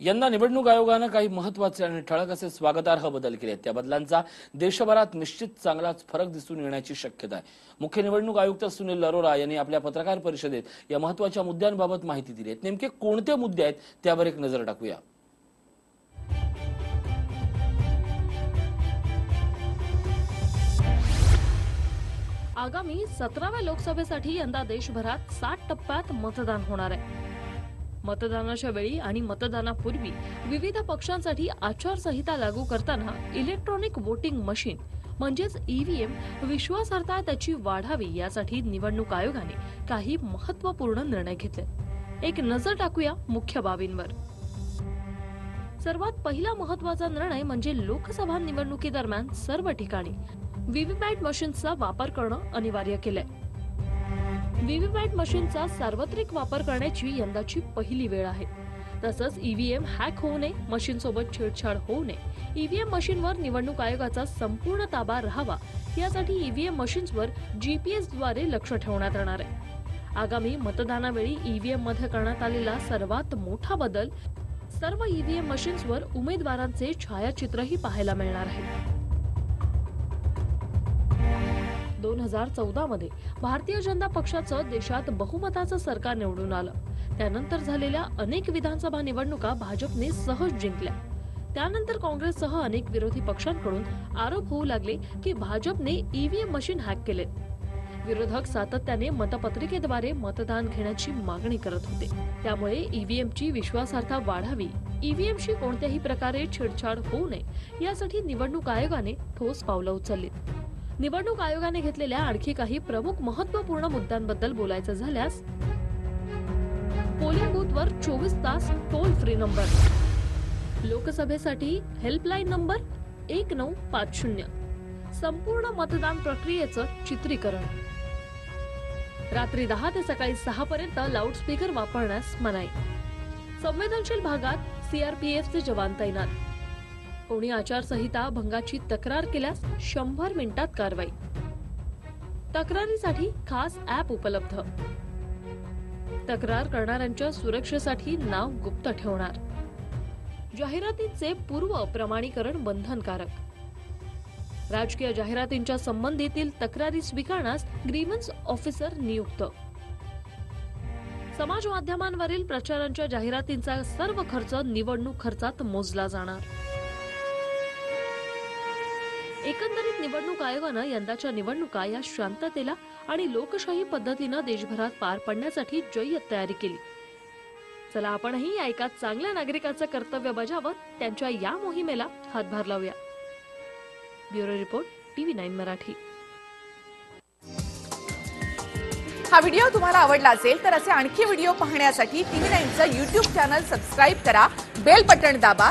यंदा निवडणूक आयोगानं काही महत्त्वाचे आणि ठळक असे स्वागतार्ह बदल केले आहेत. त्या बदलांचा देशभरात निश्चित चांगलाच फरक दिसून येण्याची शक्यता आहे. मुख्य निवडणूक आयुक्त सुनील अरोरा यांनी आपल्या पत्रकार परिषदेत या महत्त्वाच्या मुद्द्यांबाबत माहिती दिली आहे. नेमके कोणते मुद्दे आहेत त्यावर एक नजर टाकूया. आगामी सतराव्या लोकसभेसाठी यंदा देशभरात सात टप्प्यात मतदान होणार आहे. मतदानाच्या वेळी आणि मतदानापूर्वी विविध पक्षांसाठी आचारसंहिता लागू करताना इलेक्ट्रॉनिक वोटिंग मशीन म्हणजेच ईव्हीएम विश्वासार्हता त्याची वाढावी यासाठी निवडणूक आयोगाने काही महत्त्वपूर्ण निर्णय घेतले. एक नजर टाकूया मुख्य बाबींवर. सर्वात पहिला महत्त्वाचा निर्णय म्हणजे लोकसभा निवडणुकीदरम्यान सर्व ठिकाणी व्हीव्हीपॅट मशीनचा वापर करणं अनिवार्य केलंय. व्हीव्हीपॅट मशीनचा सार्वत्रिक वापर करण्याची यंदाची पहिली वेळ आहे. तसंच ईव्हीएम हॅक होऊ नये मशीन सोबत छेडछाड होऊ नये. ईव्हीएम मशीनवर निवडणूक आयोगाचा संपूर्ण ताबा राहावा यासाठी ईव्हीएम मशीन्सवर जीपीएसद्वारे लक्ष ठेवण्यात येणार आहे. आगामी मतदानावेळी ईव्हीएममध्ये करण्यात आलेला सर्वात मोठा बदल सर्व ईव्हीएम मशीन्सवर उमेदवारांचे छायाचित्रही पाहायला मिळणार आहे. हजार चौदा मध्ये भारतीय जनता पक्षाचं देशात बहुमताचं सरकार निवडून आलं. त्यानंतर झालेल्या अनेक विधानसभा निवडणुका भाजपने सहज जिंकल्या. त्यानंतर काँग्रेससह अनेक विरोधी पक्षांकडून आरोप होऊ लागले की भाजपने ईव्हीएम मशीन हॅक केलेत विरोधक सातत्याने मतपत्रिकेद्वारे मतदान घेण्याची मागणी करत होते. त्यामुळे ईव्हीएमची विश्वासार्हता वाढावी ईव्हीएमशी कोणत्याही प्रकारे छेडछाड होऊ नये यासाठी निवडणूक आयोगाने ठोस पावलं उचलली निवडणूक आयोगाने घेतलेल्या आणखी काही प्रमुख महत्त्वपूर्ण मुद्द्यांबद्दल बोलायचं झाल्यास पोलिंग बूथवर चोवीस तास टोल फ्री नंबर लोकसभेसाठी हेल्पलाईन नंबर एक नऊ पाच शून्य. संपूर्ण मतदान प्रक्रियेचं चित्रीकरण. रात्री दहा ते सकाळी सहा पर्यंत लाऊडस्पीकर वापरण्यास मनाई. संवेदनशील भागात सीआरपीएफचे जवान तैनात. कोणी आचारसंहिता भंगाची तक्रार केल्यास शंभर मिनिटात कारवाई. तक्रारीसाठी खास ॲप उपलब्ध. तक्रार करणाऱ्यांच्या सुरक्षेसाठी नाव गुप्त ठेवणार. जाहिरातींचे पूर्व प्रमाणीकरण बंधनकारक. राजकीय जाहिरातींच्या संबंधीतील तक्रारी स्वीकारण्यास ग्रीव्हन्स ऑफिसर नियुक्त. समाज माध्यमांवरील प्रचारांच्या जाहिरातींचा सर्व खर्च निवडणूक खर्चात मोजला जाणार. एकंदरीत निवडणूक आयोगानं यंदाच्या निवडणुका या शांततेला आणि लोकशाही पद्धतीनं देशभरात पार पडण्यासाठी जय्यत तयारी केली. चला आपणही या एका चांगल्या नागरिकाचं कर्तव्य बजावत त्यांच्या या मोहिमेला हातभार लावूया. Bureau report TV nine Marathi. हा व्हिडिओ तुम्हाला आवडला असेल तर असे आणखी व्हिडिओ पाहण्यासाठी टीव्ही नाईनचं युट्यूब चॅनल सबस्क्राईब करा बेल बटण दाबा